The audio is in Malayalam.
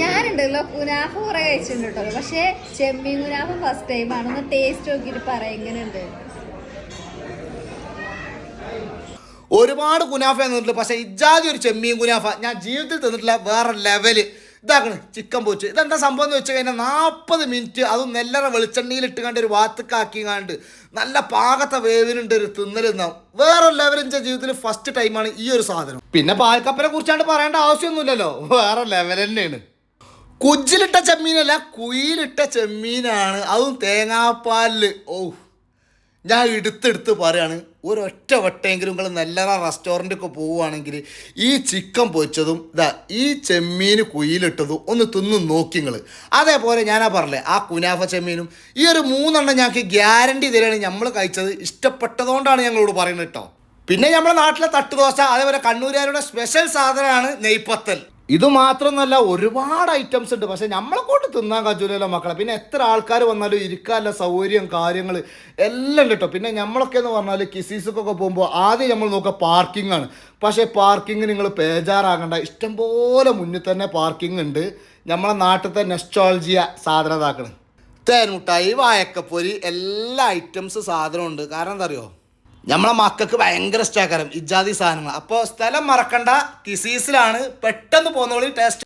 ഞാനുണ്ടല്ലോ കുനാഫ കുറെ കഴിച്ചിട്ടുണ്ട് കേട്ടോ. പക്ഷെ ചെമ്മീൻ കുനാഫ ഫസ്റ്റ് ടൈം ആണ്. ഒന്ന് ടേസ്റ്റ് നോക്കിയിട്ട് പറയാം എങ്ങനെയുണ്ട്? ഒരുപാട് കുനാഫ തന്നിട്ടില്ല. പക്ഷെ ഇജാതി ഒരു ചെമ്മീൻ കുനാഫ ഞാൻ ജീവിതത്തിൽ തന്നിട്ടില്ല. വേറെ ലെവൽ ഇതാക്കണ് ചിക്കൻ പോച്ച് ഇതെന്താ സംഭവം എന്ന് വെച്ച് കഴിഞ്ഞാൽ നാൽപ്പത് മിനിറ്റ് അതും നെല്ലറ വെളിച്ചെണ്ണയിൽ ഇട്ട് കണ്ട് ഒരു വാത്തക്കാക്കി കണ്ട് നല്ല പാകത്തെ വേവിനുണ്ട് ഒരു തിന്നലുന്നാവും വേറെ എന്റെ ജീവിതത്തിൽ ഫസ്റ്റ് ടൈമാണ് ഈ ഒരു സാധനം. പിന്നെ പാൽക്കപ്പനെ കുറിച്ചാണ്ട് പറയേണ്ട ആവശ്യമൊന്നുമില്ലല്ലോ. വേറെ ലെവൽ തന്നെയാണ്. കുജിലിട്ട ചെമ്മീനല്ല കുയിലിട്ട ചെമ്മീനാണ്. അതും തേങ്ങാപ്പാലിൽ. ഓ ഞാൻ എടുത്തെടുത്ത് പറയാണ് ഒരൊറ്റ വട്ടയെങ്കിലും നിങ്ങൾ നല്ല റെസ്റ്റോറന്റൊക്കെ പോവുകയാണെങ്കിൽ ഈ ചിക്കൻ പൊരിച്ചതും ഇതാ ഈ ചെമ്മീൻ കുയിലിട്ടതും ഒന്ന് തിന്ന് നോക്കി നിങ്ങൾ അതേപോലെ ഞാനാ പറഞ്ഞേ ആ കുനാഫ ചെമ്മീനും ഈ ഒരു മൂന്നെണ്ണം ഞങ്ങൾക്ക് ഗ്യാരണ്ടി തരികയാണ് നമ്മൾ കഴിച്ചത്. ഇഷ്ടപ്പെട്ടതുകൊണ്ടാണ് ഞങ്ങളോട് പറയുന്നത് കേട്ടോ. പിന്നെ നമ്മുടെ നാട്ടിലെ തട്ടുദോശ അതേപോലെ കണ്ണൂരുകാരുടെ സ്പെഷ്യൽ സാധനമാണ് നെയ്പ്പത്തൽ ഇത് മാത്രമല്ല ഒരുപാട് ഐറ്റംസ് ഉണ്ട്. പക്ഷേ നമ്മളെ കൊണ്ട് തിന്നാൻ കാജൂലല്ലോ മക്കളെ. പിന്നെ എത്ര ആൾക്കാർ വന്നാലും ഇരിക്കാനുള്ള സൗകര്യം കാര്യങ്ങൾ എല്ലാം ഉണ്ട് കേട്ടോ. പിന്നെ നമ്മളൊക്കെ എന്ന് പറഞ്ഞാൽ കിസീസൊക്കെ പോകുമ്പോൾ ആദ്യം നമ്മൾ നോക്കുക പാർക്കിംഗ് ആണ്. പക്ഷേ പാർക്കിംഗ് നിങ്ങൾ പേജാറാകണ്ട ഇഷ്ടംപോലെ മുന്നിൽ തന്നെ പാർക്കിംഗ് ഉണ്ട്. നമ്മളെ നാട്ടിലത്തെ നെസ്റ്റോളജിയ സാധനം ഇതാക്കണം. തേൻമുട്ടായി വായക്കപ്പൊരി എല്ലാ ഐറ്റംസ് സാധനമുണ്ട് കാരണം എന്താ അറിയോ? നമ്മളെ മക്കൾക്ക് ഭയങ്കര ഇഷ്ടമാക്കാരം ഇജാതി സാധനങ്ങൾ അപ്പോൾ സ്ഥലം മറക്കണ്ട. കിസീസിലാണ് പെട്ടെന്ന് പോകുന്നവളിൽ ടേസ്റ്റ്